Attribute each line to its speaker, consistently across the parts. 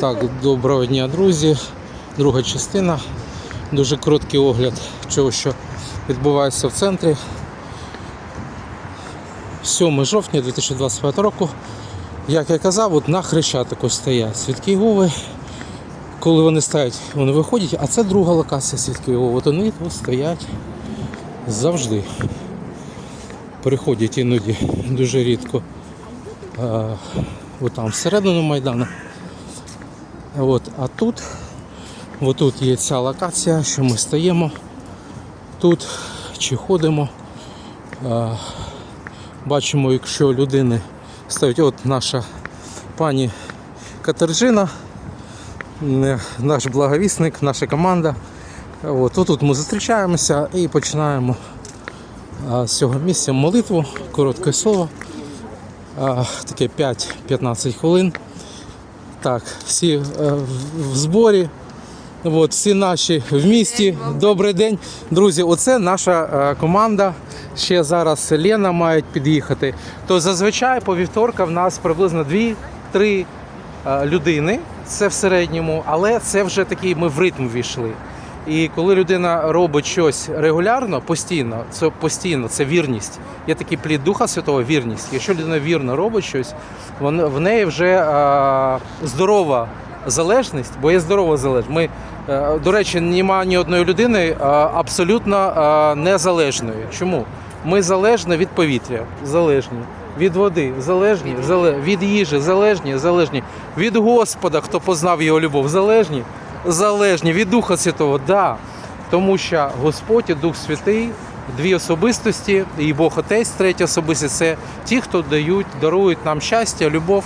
Speaker 1: Так, доброго дня, друзі. Друга частина. Дуже короткий огляд чого, що відбувається в центрі. 7 жовтня 2025 року. Як я казав, от на Хрещатику стоять свідки Єгови. Коли вони стоять, вони виходять, а це друга локація свідки Єгови. От вони тут стоять завжди. Переходять іноді дуже рідко. От там всередину Майдану. От, а тут, отут є ця локація, що ми стоїмо тут чи ходимо. Бачимо, якщо людини стоять, от наша пані Катержина, наш благовісник, наша команда. От, тут ми зустрічаємося і починаємо з цього місця молитву, коротке слово, таке 5-15 хвилин. Так, всі е, в- зборі. От, всі наші в місті. Добрий день. Друзі, оце наша е, команда. Ще зараз Лена мають під'їхати. То зазвичай по вівторка в нас приблизно 2-3 е, людини. Це в середньому, але це вже такий ми в ритм війшли. І коли людина робить щось регулярно, постійно, це постійно, це вірність. Є такий плід Духа Святого вірність. Якщо людина вірно робить щось, вон- в неї вже е, здорова залежність, бо є здорова залежність. Ми, е, до речі, немає ні одної людини е, абсолютно е, незалежної. Чому? Ми залежні від повітря, залежні. Від води, залежні, зале- від їжі, залежні, залежні. Від Господа, хто познав його любов, залежні, залежні. Від Духа Святого, да. Тому що Господь і Дух Святий, дві особистості, і Бог Отець, третя особистість це ті, хто дають, дарують нам щастя, любов.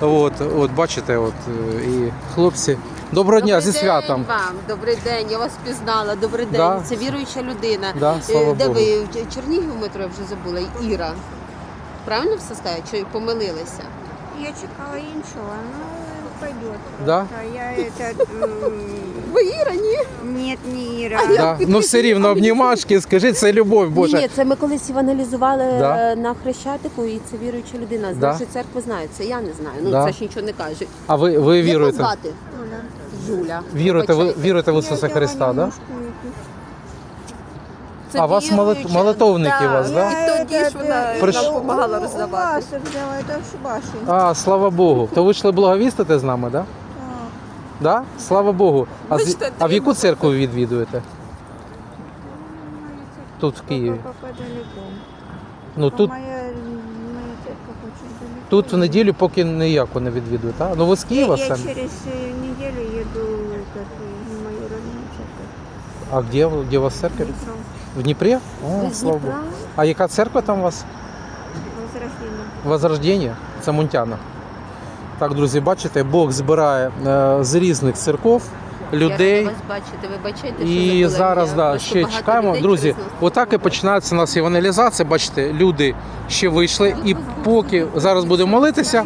Speaker 1: От, от бачите, от е, і хлопці. Доброго дня зі
Speaker 2: Добрий
Speaker 1: святом.
Speaker 2: День вам, добрий день, я вас пізнала. Добрий день.
Speaker 1: Да.
Speaker 2: Це віруюча людина.
Speaker 1: Да,
Speaker 2: Е,
Speaker 1: слава
Speaker 2: Де
Speaker 1: Богу.
Speaker 2: ви Чернігів метро я вже забула? Іра. Правильно все сказати? Чи помилилися?
Speaker 3: Я чекала іншого, ну пойдет.
Speaker 1: Да?
Speaker 3: А Я это... м,
Speaker 2: Ви Іра, ні?
Speaker 3: Нет, не Ира.
Speaker 1: Да. Ну все рівно обнімашки, скажіть, це любов Божа.
Speaker 2: Ні, це ми колись евангелізували
Speaker 1: Да.
Speaker 2: е, на Хрещатику, і це віруюча людина. З
Speaker 1: Да.
Speaker 2: нашої церкви знає. Це я не знаю. Ну
Speaker 1: Да.
Speaker 2: це ж нічого не каже.
Speaker 1: А ви, ви
Speaker 2: Як вас
Speaker 1: віруєте?
Speaker 2: звати? Юля.
Speaker 1: Віруєте, ви
Speaker 2: Вибачайте.
Speaker 1: віруєте в Ісуса
Speaker 3: взяла
Speaker 1: Христа, да?
Speaker 3: немножко
Speaker 1: А у вас
Speaker 2: віруюча.
Speaker 1: молит- молитовники у вас, да?
Speaker 2: І тоді ж вона
Speaker 3: это,
Speaker 1: Приш-
Speaker 2: нам
Speaker 3: у-
Speaker 2: допомагала
Speaker 3: У
Speaker 2: роздавати.
Speaker 3: вас взяла, это в Шубаші.
Speaker 1: А, слава Богу. То ви йшли благовістити з нами, да? Да? Слава Богу. А, з-
Speaker 2: Бачите,
Speaker 1: а в яку церкву ви відвідуєте? Тут в Києві.
Speaker 3: Пока далеко.
Speaker 1: Ну тут,
Speaker 3: Моя, моя церковь очень далеко.
Speaker 1: тут в неділю поки ніяку не відвідуєте. А? Ну ви з Києва
Speaker 3: я, я
Speaker 1: самі?
Speaker 3: через э, неделю еду как, в мою родную церковь.
Speaker 1: А де, ви- де у вас церковь?
Speaker 3: Днепро.
Speaker 1: В Дніпрі? О, слава Богу. А яка церква там у вас?
Speaker 3: Возрождение.
Speaker 1: Возрождення, це Мунтяна. Так, друзі, бачите, Бог збирає е, з різних церков
Speaker 2: Я
Speaker 1: людей.
Speaker 2: рада вас бачити, вибачайте, що
Speaker 1: І
Speaker 2: забула
Speaker 1: зараз
Speaker 2: ім'я.
Speaker 1: да,
Speaker 2: Просто
Speaker 1: ще
Speaker 2: багато
Speaker 1: чекаємо.
Speaker 2: людей
Speaker 1: Друзі,
Speaker 2: через нас
Speaker 1: отак і починається у нас євангелізація. Бачите, люди ще вийшли, і поки зараз будемо молитися,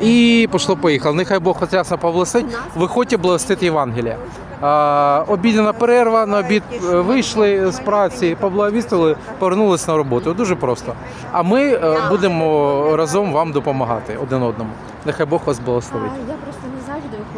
Speaker 1: і пішло поїхало. Нехай Бог отрясно поблагословить. Виходьте благостити Євангелія. А, обідна перерва на обід е, вийшли з праці, поблаговістили, повернулися на роботу. Дуже просто. А ми е, будемо разом вам допомагати один одному. Нехай Бог вас благословить.